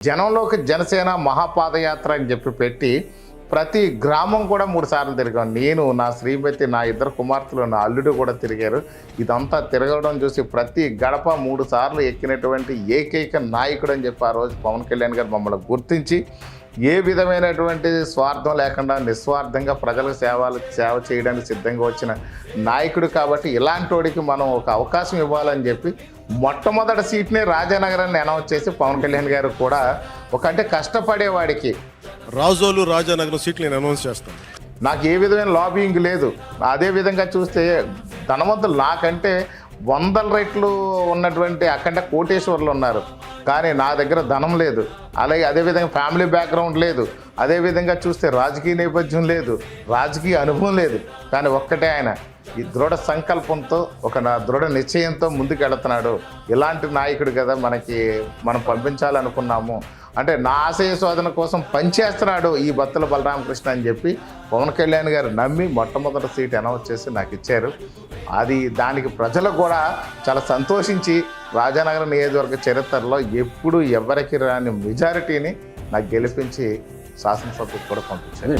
జనంలోకి జనసేన మహాపాదయాత్ర అని చెప్పి పెట్టి ప్రతి గ్రామం కూడా మూడు సార్లు తిరిగాం. నేను నా శ్రీమతి నా ఇద్దరు కుమార్తెలు నా అల్లుడు కూడా తిరిగారు. ఇదంతా తిరగడం చూసి ప్రతి గడప మూడు సార్లు ఎక్కినటువంటి ఏకైక నాయకుడు అని చెప్పి ఆ రోజు పవన్ కళ్యాణ్ గారు మమ్మల్ని గుర్తించి ఏ విధమైనటువంటి స్వార్థం లేకుండా నిస్వార్థంగా ప్రజలకు సేవలు సేవ చేయడానికి సిద్ధంగా వచ్చిన నాయకుడు కాబట్టి ఇలాంటి వాడికి మనం ఒక అవకాశం ఇవ్వాలని చెప్పి మొట్టమొదటి సీట్ని రాజానగరాన్ని అనౌన్స్ చేసి పవన్ కళ్యాణ్ గారు కూడా ఒక అంటే కష్టపడేవాడికి రాజోలు రాజానగరం సీట్లు నేను అనౌన్స్ చేస్తాను. నాకు ఏ విధమైన లాబింగ్ లేదు. అదే విధంగా చూస్తే ధనవంతులు నాకంటే వందల రెట్లు ఉన్నటువంటి అక్కడ కోటేశ్వర్లు ఉన్నారు. కానీ నా దగ్గర ధనం లేదు. అలాగే అదేవిధంగా ఫ్యామిలీ బ్యాక్గ్రౌండ్ లేదు. అదేవిధంగా చూస్తే రాజకీయ నేపథ్యం లేదు. రాజకీయ అనుభవం లేదు. కానీ ఒక్కటే ఆయన ఈ దృఢ సంకల్పంతో ఒక నా దృఢ నిశ్చయంతో ముందుకు వెళుతున్నాడు ఇలాంటి నాయకుడు కదా మనకి మనం పంపించాలనుకున్నాము. అంటే నా ఆశయ శోధన కోసం పనిచేస్తున్నాడు ఈ బత్తుల బలరామకృష్ణ అని చెప్పి పవన్ కళ్యాణ్ గారు నమ్మి మొట్టమొదటి సీట్ అనౌన్స్ చేసి నాకు ఇచ్చారు. అది దానికి ప్రజలు కూడా చాలా సంతోషించి రాజానగరం నియోజకవర్గ చరిత్రలో ఎప్పుడు ఎవరికి రాని మెజారిటీని నాకు గెలిపించి శాసనసభకు కూడా పంపించారు.